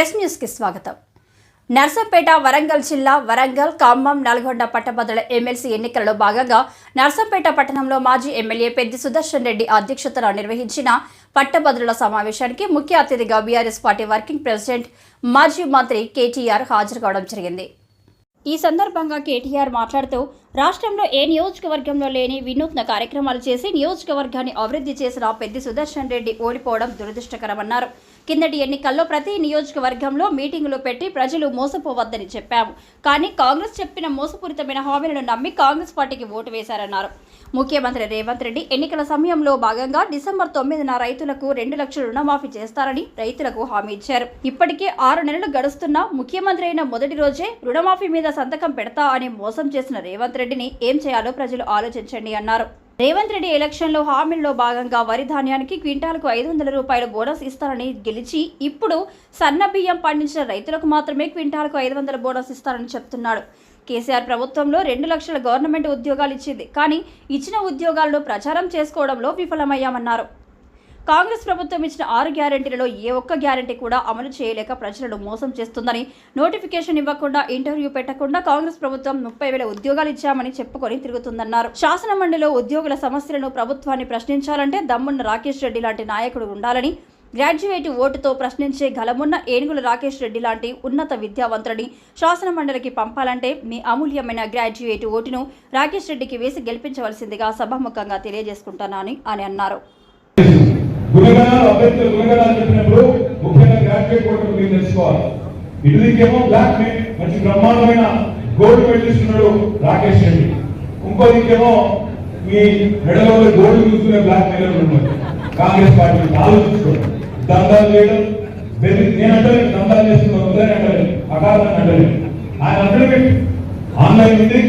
Press న్యూస్కి స్వాగతం. నర్సంపేట వరంగల్ జిల్లా వరంగల్ ఖమ్మం నల్గొండ పట్టభద్రుల ఎమ్మెల్సీ ఎన్నికలలో భాగంగా నర్సంపేట పట్టణంలో మాజీ ఎమ్మెల్యే పెద్ది సుదర్శన్ రెడ్డి అధ్యక్షతన నిర్వహించిన పట్టభద్రుల సమావేశానికి ముఖ్య అతిథిగా బీఆర్ఎస్ పార్టీ వర్కింగ్ ప్రెసిడెంట్ మాజీ మంత్రి కేటీఆర్ హాజరు కావడం జరిగింది. ఈ సందర్భంగా కేటీఆర్ మాట్లాడుతూ రాష్ట్రంలో ఏ నియోజకవర్గంలో లేని వినూత్న కార్యక్రమాలు చేసి నియోజకవర్గాన్ని అభివృద్ధి చేసిన పెద్ది సుదర్శన్ రెడ్డి ఓడిపోవడం దురదృష్టకరమన్నారు. కిందటి ఎన్నికల్లో ప్రతి నియోజకవర్గంలో మీటింగులు పెట్టి ప్రజలు మోసపోవద్దని చెప్పాము. కానీ కాంగ్రెస్ చెప్పిన మోసపూరితమైన హామీలను నమ్మి కాంగ్రెస్ పార్టీకి ఓటు వేశారన్నారు. ముఖ్యమంత్రి రేవంత్ రెడ్డి ఎన్నికల సమయంలో భాగంగా డిసెంబర్ తొమ్మిదిన రైతులకు రెండు లక్షల రుణమాఫీ చేస్తారని రైతులకు హామీ ఇచ్చారు. ఇప్పటికే ఆరు నెలలు గడుస్తున్నా ముఖ్యమంత్రి అయిన మొదటి రోజే రుణమాఫీ మీద సంతకం పెడతా అని మోసం చేసిన రేవంత్ రెడ్డిని ఏం చేయాలో ప్రజలు ఆలోచించండి అన్నారు. రేవంత్ రెడ్డి ఎలక్షన్లో హామీల్లో భాగంగా వరి ధాన్యానికి క్వింటాలకు ఐదు వందల రూపాయల బోనస్ ఇస్తారని గెలిచి ఇప్పుడు సన్న బియ్యం పండించిన రైతులకు మాత్రమే క్వింటాలకు ఐదు వందల బోనస్ ఇస్తారని చెప్తున్నాడు కేసీఆర్ ప్రభుత్వంలో రెండు లక్షల గవర్నమెంట్ ఉద్యోగాలు ఇచ్చింది. కానీ ఇచ్చిన ఉద్యోగాలను ప్రచారం చేసుకోవడంలో విఫలమయ్యామన్నారు. కాంగ్రెస్ ప్రభుత్వం ఇచ్చిన ఆరు గ్యారెంటీలలో ఏ ఒక్క గ్యారెంటీ కూడా అమలు చేయలేక ప్రజలను మోసం చేస్తుందని నోటిఫికేషన్ ఇవ్వకుండా ఇంటర్వ్యూ పెట్టకుండా కాంగ్రెస్ ప్రభుత్వం ముప్పై వేల ఉద్యోగాలు ఇచ్చామని చెప్పుకొని తిరుగుతుందన్నారు. శాసన మండలిలో ఉద్యోగుల సమస్యలను ప్రభుత్వాన్ని ప్రశ్నించాలంటే దమ్మున్న రాకేష్ రెడ్డి లాంటి నాయకుడు ఉండాలని గ్రాడ్యుయేట్ ఓటుతో ప్రశ్నించే గలమున్న ఏనుగుల రాకేష్ రెడ్డి లాంటి ఉన్నత విద్యావంతుడిని శాసన మండలికి పంపాలంటే మీ అమూల్యమైన గ్రాడ్యుయేట్ ఓటును రాకేష్ రెడ్డికి వేసి గెలిపించవలసిందిగా సభాముఖంగా తెలియజేసుకుంటానని అని అన్నారు. గుణగణాలు అభ్యర్థుల గుణగణాలు చెప్పినప్పుడు ముఖ్యంగా గ్రాడ్యుయేట్ కోర్టు మీరు తెలుసుకోవాలి. ఇటుదికేమో బ్లాక్ మెయిన్ మంచి బ్రహ్మాండమైన గోల్డ్ మెడలిస్ట్ ఉన్నాడు రాకేష్ రెడ్డి. ఇంకో దిక్కేమో మీ మెడలో గోల్డ్ చూసుకునే బ్లాక్ మెయిల్ ఉన్నాడు. కాంగ్రెస్ పార్టీ ఆలోచించుకోండి దందాలు చేయడం బెదిరి నేను అంటే దందాలు చేస్తున్నాను వద్దని అంటే అకారణంగా అంటే ఆయన అంటే ఆన్లైన్ ఉంది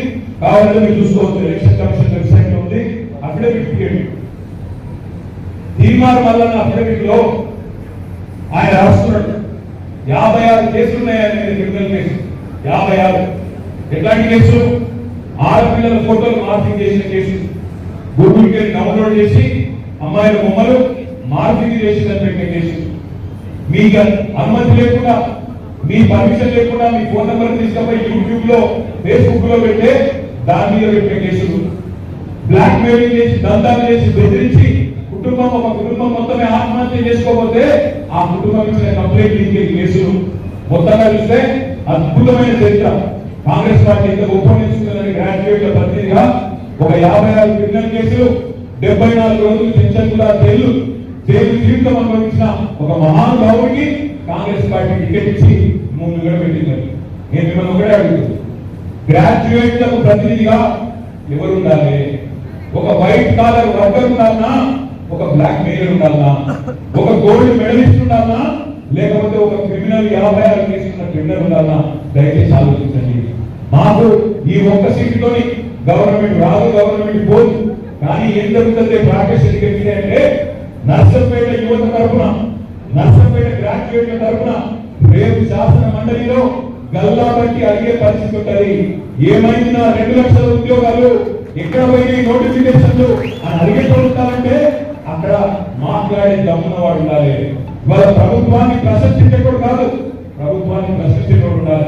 కావాలంటే మీరు చూసుకోవచ్చు. ఎలక్షన్ కమిషన్ వెబ్సైట్ ఉంది అఫిడవిట్ క్రియేట్ భీమార్ మల్లన్న అఫిడవిట్లో ఆయన రాస్తున్నాడు. యాభై ఆరు కేసులున్నాయని క్రిమినల్ కేసు. యాభై ఆరు. ఎట్లాంటి కేసులు ఆడపిల్లల ఫోటోలు మార్పింగ్ చేసిన కేసు. గూగుల్కి డౌన్లోడ్ చేసి అమ్మాయిల బొమ్మలు మార్పింగ్ చేసిందని పెట్టిన కేసు. మీకు అనుమతి లేకుండా మీ పర్మిషన్ లేకుండా మీ ఫోన్ నెంబర్ తీసుకపోయి యూట్యూబ్లో ఫేస్బుక్లో పెట్టే దాని మీద పెట్టిన కేసులు. బ్లాక్ మెయిలింగ్ చేసి దందాలు చేసి బెదిరించి కుటుంబం ఒక కుటుంబం మొత్తమే ఆత్మహత్య చేసుకోకపోతే ఆ కుటుంబం ఇచ్చిన కంప్లైంట్ లీకేజ్ కేసులు మొత్తంగా చూస్తే అద్భుతమైన చరిత్ర. కాంగ్రెస్ పార్టీ ఇంత ఉపయోగించుకుందని గ్రాడ్యుయేట్ల ప్రతినిధిగా ఒక యాభై ఆరు క్రిమినల్ కేసులు డెబ్బై నాలుగు రోజులు చెంచల్లా జైలు జైలు జీవితం అనుభవించిన ఒక మహానుభావుడికి కాంగ్రెస్ పార్టీ టికెట్ ఇచ్చి ముందుగా పెట్టింది. నేను మిమ్మల్ని ఒకటే అడుగుతాను గ్రాడ్యుయేట్లకు ప్రతినిధిగా ఎవరు ఉండాలి ఒక వైట్ కాలర్ వర్కర్ ఉండాలనా? ఒక బ్లాక్ మెయిల్ ఉండాలనా ఒక గోల్డ్ మెడలిస్ట్ ఉండాలనా లేకపోతే ఒక క్రిమినల్ యాభై ఆరు కేసున్న క్రిమినల్ ఉండాలనా దయచేసి ఆలోచించండి. మాకు ఈ ఒక్క సీటుతోని గవర్నమెంట్ రాదు గవర్నమెంట్ పోదు. కానీ ఏం జరుగుతుంది? ప్రాక్టీస్ ఎదిగింది అంటే నర్సంపేట యువత తరపున నర్సంపేట గ్రాడ్యుయేట్ల తరపున రేపు శాసన మండలిలో గల్లా బట్టి అడిగే పరిస్థితి ఉంటుంది. ఏమైంది నా రెండు లక్షల ఉద్యోగాలు? ఎక్కడ పోయినాయి నోటిఫికేషన్లు? అని అడిగేటోళ్ళంటే అక్కడ మాట్లాడే దమ్మున వాడు ఉండాలి. ఇవాళ ప్రభుత్వాన్ని ప్రశంసించేటోడు కాదు. ప్రభుత్వాన్ని ప్రశంసేటోడు ఉండాలి.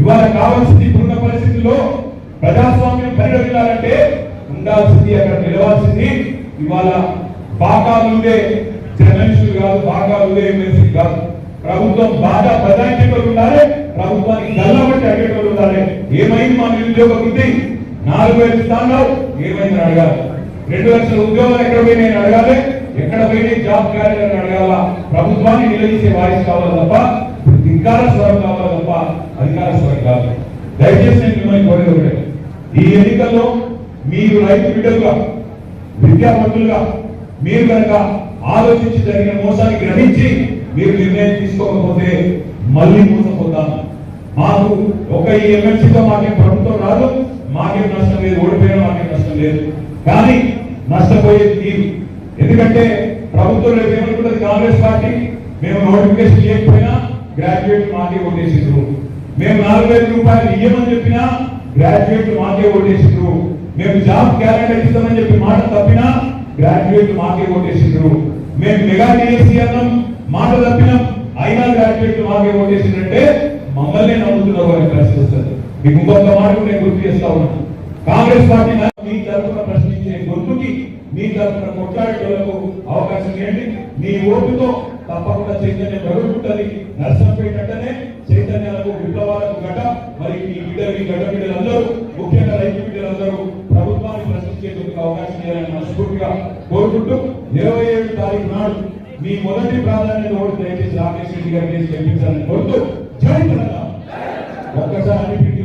ఇవాళ కావాల్సింది ఇప్పుడున్న పరిస్థితుల్లో ప్రజాస్వామ్యం పరిగణించాలంటే ఉండాల్సింది అక్కడ నిలవాల్సింది ఇవాళ బాగా ఉండే జర్నలిస్టులు కాదు బాకాలు ఉండే ఎమ్మెల్సీ కాదు. ప్రభుత్వం బాగా ప్రజాక్షేత్రులు ఉండాలి ప్రభుత్వానికి గల్లబట్టి అడిగేటోళ్ళు ఉండాలి. ఏమైంది మా నిరుద్యోగ వృద్ధి? నాలుగు వేల స్థానాలు ఏమైంది అడగాలి. రెండు లక్షల ఉద్యోగాలు ఎక్కడ పోయినాయి అడగాలి? ఎక్కడ పోయి జాబ్ క్యారియర్ అడగాల? ప్రభుత్వాన్ని నిలదీసే వాయిస్ కావాలి తప్ప ధిక్కార స్వరం కావాలి తప్ప అధికార స్వరం కాదు. దయచేసి నేను మిమ్మల్ని కోరేది ఒకటే. ఈ ఎన్నికల్లో మీరు రైతు బిడ్డలుగా విద్యావంతులుగా మీరు కనుక ఆలోచించి జరిగిన మోసాన్ని గ్రహించి మీరు నిర్ణయం తీసుకోకపోతే మళ్ళీ మోసపోతాం. మాకు ఒక ఈ ఎమ్మెల్సీతో మాకేం ప్రభుత్వం రాదు మాకేం నష్టం లేదు ఓడిపోయినా మాకేం నష్టం లేదు. కానీ నష్టపోయేది మీరు ఎందుకంటే ప్రభుత్వం రేపు ఏమనుకుంటుంది? కాంగ్రెస్ పార్టీ మేము నోటిఫికేషన్ చేయకపోయినా గ్రాడ్యుయేట్ మాకే ఓటేసిండ్రు మేము నాలుగు వేల రూపాయలు ఇయ్యమని చెప్పినా గ్రాడ్యుయేట్ మాకే ఓటేసిండ్రు మేము జాబ్ క్యాలెండర్ ఇస్తామని చెప్పి మాట తప్పినా గ్రాడ్యుయేట్ మాకే ఓటేసిండ్రు మేము మెగా డిఎస్సీ అన్నాం మాట తప్పినాం అయినా గ్రాడ్యుయేట్ మాకే ఓటేసిందంటే మమ్మల్ని నమ్ముతున్నారు వారి ప్రశ్న వస్తుంది. మీకు ఇంకొక మాట కూడా నేను గుర్తు చేస్తా ఉన్నాను కాంగ్రెస్ పార్టీ మీ తరఫున మీ తరఫున కొట్లాడేటోళ్ళకు అవకాశం ఇవ్వండి మీ ఓటుతో తప్పకుండా చైతన్యం పెరుగుతుంటది నర్సంపేట అంటేనే చైతన్యాలకు విప్లవాలకు గట మరి ఈ బిడ్డలు ఈ గడ్డ బిడ్డలందరూ ముఖ్యంగా రైతు బిడ్డలందరూ ప్రభుత్వాన్ని ప్రశ్నించేందుకు అవకాశం ఇవ్వాలని మనస్ఫూర్తిగా కోరుకుంటూ ఇరవై ఏడు తారీఖు నాడు మీ మొదటి ప్రాధాన్యత ఓటు దయచేసి రామేశ్వర రెడ్డి గారికి చేసి గెలిపించాలని కోరుతూ జై తెలంగాణ. ఒక్కసారి